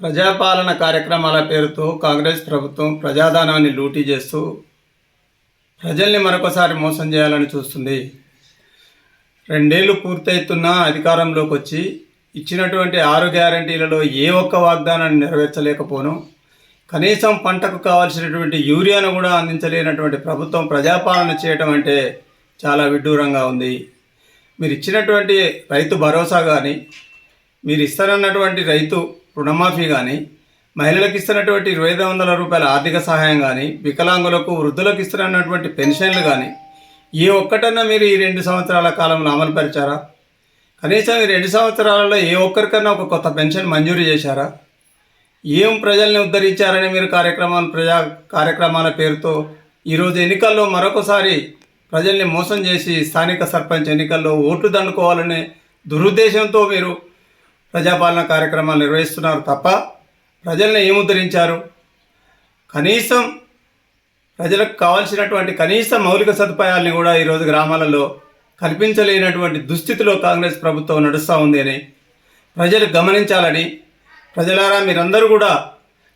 ప్రజాపాలన కార్యక్రమాల పేరుతో కాంగ్రెస్ ప్రభుత్వం ప్రజాధనాన్ని లూటీ చేస్తూ ప్రజల్ని మరొకసారి మోసం చేయాలని చూస్తుంది. రెండేళ్ళు పూర్తయితున్నా అధికారంలోకి వచ్చి ఇచ్చినటువంటి ఆరు గ్యారంటీలలో ఏ ఒక్క వాగ్దానాన్ని నెరవేర్చలేకపోను. కనీసం పంటకు కావాల్సినటువంటి యూరియాను కూడా అందించలేనటువంటి ప్రభుత్వం ప్రజాపాలన చేయటం అంటే చాలా విడ్డూరంగా ఉంది. మీరు ఇచ్చినటువంటి రైతు భరోసా కానీ మీరు ఇస్తారన్నటువంటి రైతు రుణమాఫీ కానీ మహిళలకు ఇస్తున్నటువంటి ఇరవై ఐదు వందల రూపాయల ఆర్థిక సహాయం కానీ వికలాంగులకు వృద్ధులకు ఇస్తున్నటువంటి పెన్షన్లు కానీ ఏ ఒక్కటన్నా మీరు ఈ రెండు సంవత్సరాల కాలంలో అమలు పరిచారా కనీసం ఈ రెండు సంవత్సరాలలో ఏ ఒక్కరికన్నా ఒక కొత్త పెన్షన్ మంజూరు చేశారా? ఏం ప్రజల్ని ఉద్ధరించారని మీరు కార్యక్రమాలు ప్రజా కార్యక్రమాల పేరుతో ఈరోజు ఎన్నికల్లో మరొకసారి ప్రజల్ని మోసం చేసి స్థానిక సర్పంచ్ ఎన్నికల్లో ఓట్లు దండుకోవాలనే దురుద్దేశంతో మీరు ప్రజాపాలన కార్యక్రమాలు నిర్వహిస్తున్నారు తప్ప ప్రజల్ని ఏముద్ధరించారు? కనీసం ప్రజలకు కావాల్సినటువంటి కనీస మౌలిక సదుపాయాల్ని కూడా ఈరోజు గ్రామాలలో కల్పించలేనటువంటి దుస్థితిలో కాంగ్రెస్ ప్రభుత్వం నడుస్తూ ఉంది అని ప్రజలు గమనించాలని ప్రజలారా మీరందరూ కూడా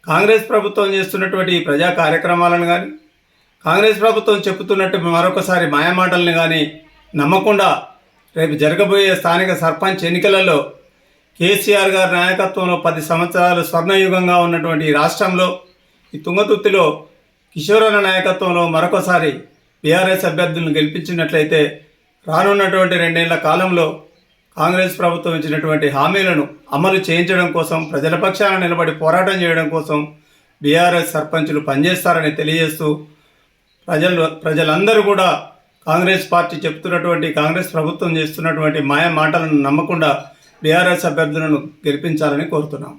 కాంగ్రెస్ ప్రభుత్వం చేస్తున్నటువంటి ఈ ప్రజా కార్యక్రమాలను కానీ కాంగ్రెస్ ప్రభుత్వం చెబుతున్నట్టు మరొకసారి మాయమాటల్ని కానీ నమ్మకుండా రేపు జరగబోయే స్థానిక సర్పంచ్ ఎన్నికలలో కేసీఆర్ గారి నాయకత్వంలో పది సంవత్సరాలు స్వర్ణయుగంగా ఉన్నటువంటి ఈ రాష్ట్రంలో ఈ తుంగతుర్తిలో కిషోరన్న నాయకత్వంలో మరొకసారి బీఆర్ఎస్ అభ్యర్థులను గెలిపించినట్లయితే రానున్నటువంటి రెండేళ్ళ కాలంలో కాంగ్రెస్ ప్రభుత్వం ఇచ్చినటువంటి హామీలను అమలు చేయించడం కోసం ప్రజల పక్షాన నిలబడి పోరాటం చేయడం కోసం బీఆర్ఎస్ సర్పంచులు పనిచేస్తారని తెలియజేస్తూ ప్రజలు ప్రజలందరూ కూడా కాంగ్రెస్ పార్టీ చెప్తున్నటువంటి కాంగ్రెస్ ప్రభుత్వం చేస్తున్నటువంటి మాయ మాటలను నమ్మకుండా బీఆర్ఎస్ అభ్యర్థులను గెలిపించాలని కోరుతున్నాం.